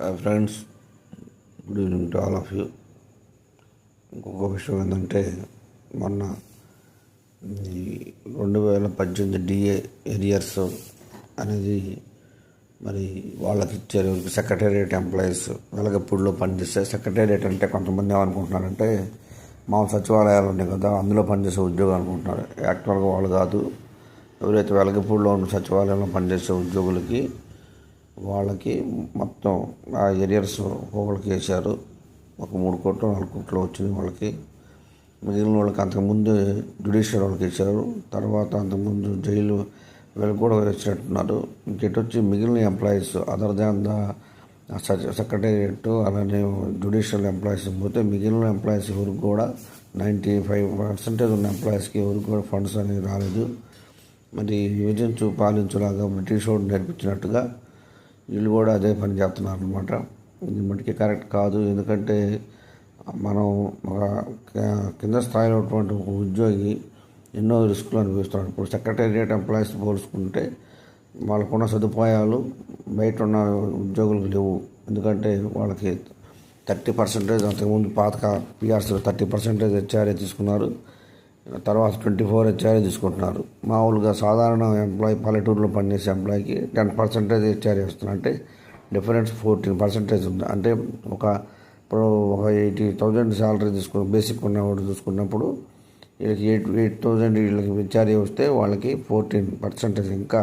Friends good evening to all of you ఇంకొక విషయం ఏంటంటే మొన్న ఈ రెండు వేల పద్దెనిమిది డిఏ ఎరియర్స్ అనేది మరి వాళ్ళకి ఇచ్చారు. సెక్రటేరియట్ ఎంప్లాయీస్ వెలగపూడిలో పనిచేస్తే సెక్రటేరియట్ అంటే కొంతమంది ఏమనుకుంటున్నారంటే మా సచివాలయాలు ఉన్నాయి కదా అందులో పనిచేసే ఉద్యోగం అనుకుంటున్నారు. యాక్చువల్గా వాళ్ళు కాదు. ఎవరైతే వెలగపూడిలో ఉన్న సచివాలయంలో పనిచేసే ఉద్యోగులకి వాళ్ళకి మొత్తం ఆ ఏరియర్స్ ఒకళ్ళకి వేశారు ఒక మూడు కోట్లు నాలుగు కోట్లు వచ్చినాయి వాళ్ళకి. మిగిలిన వాళ్ళకి అంతకుముందు జ్యుడిషియల్ వాళ్ళకి ఇచ్చారు. తర్వాత అంతకుముందు జైలు వీళ్ళకి కూడా ఇచ్చినట్టున్నారు ఇంకెటు వచ్చి మిగిలిన employees other than the secretariat అలానే జ్యుడిషియల్ ఎంప్లాయీస్ పోతే మిగిలిన ఎంప్లాయీస్ ఎవరికి కూడా నైంటీ ఫైవ్ పర్సెంటేజ్ ఉన్న ఎంప్లాయీస్కి ఎవరికి కూడా ఫండ్స్ అనేవి రాలేదు. మరి విభజించు పాలించులాగా బ్రిటిష్ వాడు నేర్పించినట్టుగా వీళ్ళు కూడా అదే పని చేస్తున్నారు అనమాట ఇది మటుకి కరెక్ట్ కాదు. ఎందుకంటే మనం ఒక కింద స్థాయిలో ఉన్నటువంటి ఒక ఉద్యోగి ఎన్నో రిస్కులు అనుభవిస్తున్నాడు. ఇప్పుడు సెక్రటేరియట్ ఎంప్లాయీస్ పోల్చుకుంటే వాళ్ళకున్న సదుపాయాలు బయట ఉన్న ఉద్యోగులకు లేవు. ఎందుకంటే వాళ్ళకి థర్టీ పర్సెంటేజ్ అంతకుముందు పాత పిఆర్సీలో థర్టీ పర్సెంటేజ్ హెచ్ఆర్ఏ తీసుకున్నారు. తర్వాత ట్వంటీ ఫోర్ హెచ్ఆర్ఏ తీసుకుంటున్నారు. మామూలుగా సాధారణ ఎంప్లాయీ పల్లెటూరులో పనిచేసే ఎంప్లాయీకి టెన్ పర్సెంటేజ్ హెచ్ఆర్ఏ వస్తున్నారు అంటే డిఫరెన్స్ ఫోర్టీన్ పర్సెంటేజ్ ఉంది. అంటే ఒక ఇప్పుడు ఒక ఎయిటీ థౌజండ్ శాలరీ తీసుకుని బేసిక్ ఉన్నవాడు చూసుకున్నప్పుడు వీళ్ళకి ఎయిట్ ఎయిట్ థౌజండ్ వీళ్ళకి హెచ్ఆర్ఏ వస్తే వాళ్ళకి ఫోర్టీన్ పర్సెంటేజ్ ఇంకా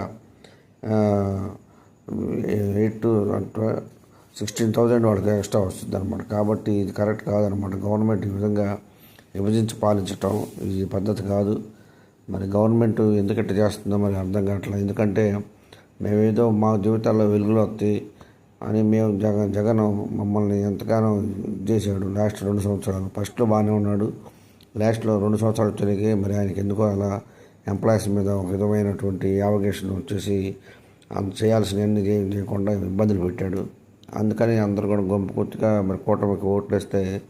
ఎయిట్ టు సిక్స్టీన్ థౌజండ్ వాళ్ళకి ఎక్స్ట్రా వస్తుంది అనమాట కాబట్టి ఇది కరెక్ట్ కాదనమాట గవర్నమెంట్ ఈ విధంగా విభజించి పాలించటం ఇది పద్ధతి కాదు. మరి గవర్నమెంట్ ఎందుకంటే చేస్తుందో మరి అర్థం కావట్లేదు. ఎందుకంటే మేమేదో మా జీవితాల్లో వెలుగులు వస్తాయి అని మేము జగన్ జగన్ మమ్మల్ని ఎంతగానో చేశాడు లాస్ట్ రెండు సంవత్సరాలు. ఫస్ట్లో బాగానే ఉన్నాడు. లాస్ట్లో రెండు సంవత్సరాలు వచ్చేసరికి మరి ఆయనకి ఎందుకో అలా ఎంప్లాయీస్ మీద ఒక విధమైనటువంటి యావగేషన్ వచ్చేసి చేయాల్సినవన్నీ చేయకుండా ఇబ్బందులు పెట్టాడు. అందుకని అందరు కూడా గొంపు కొద్దిగా మరి కూటమికి ఓట్లేస్తే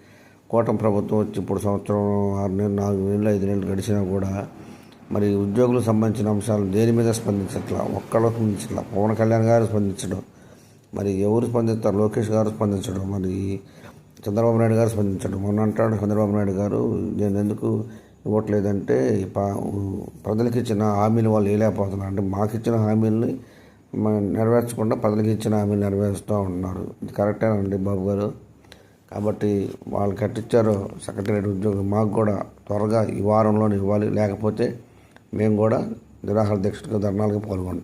కూటమి ప్రభుత్వం వచ్చి ఇప్పుడు సంవత్సరం ఆరు నెలలు నాలుగు నెలలు ఐదు నెలలు గడిచినా కూడా మరి ఉద్యోగులకు సంబంధించిన అంశాలు దేని మీద స్పందించట్లా? ఒక్కళ్ళు స్పందించట్లా? పవన్ కళ్యాణ్ గారు స్పందించడం మరి ఎవరు స్పందిస్తారు? లోకేష్ గారు స్పందించడం మరి చంద్రబాబు నాయుడు గారు స్పందించడం. మొన్న అంటాడు చంద్రబాబు నాయుడు గారు నేను ఎందుకు ఇవ్వట్లేదంటే ప్రజలకు ఇచ్చిన హామీలు వాళ్ళు వేయలేకపోతున్నారు. అంటే మాకు ఇచ్చిన హామీలని నెరవేర్చకుండా ప్రజలకు ఇచ్చిన హామీలు నెరవేరుస్తూ ఉన్నారు. ఇది కరెక్టేనండి బాబు గారు? కాబట్టి వాళ్ళు కట్టించారు సెక్రటరీ ఉద్యోగం మాకు కూడా త్వరగా ఈ వారంలోనే ఇవ్వాలి. లేకపోతే మేము కూడా నిరాహార దీక్షకు ధర్నాలకు పాల్గొంటాం.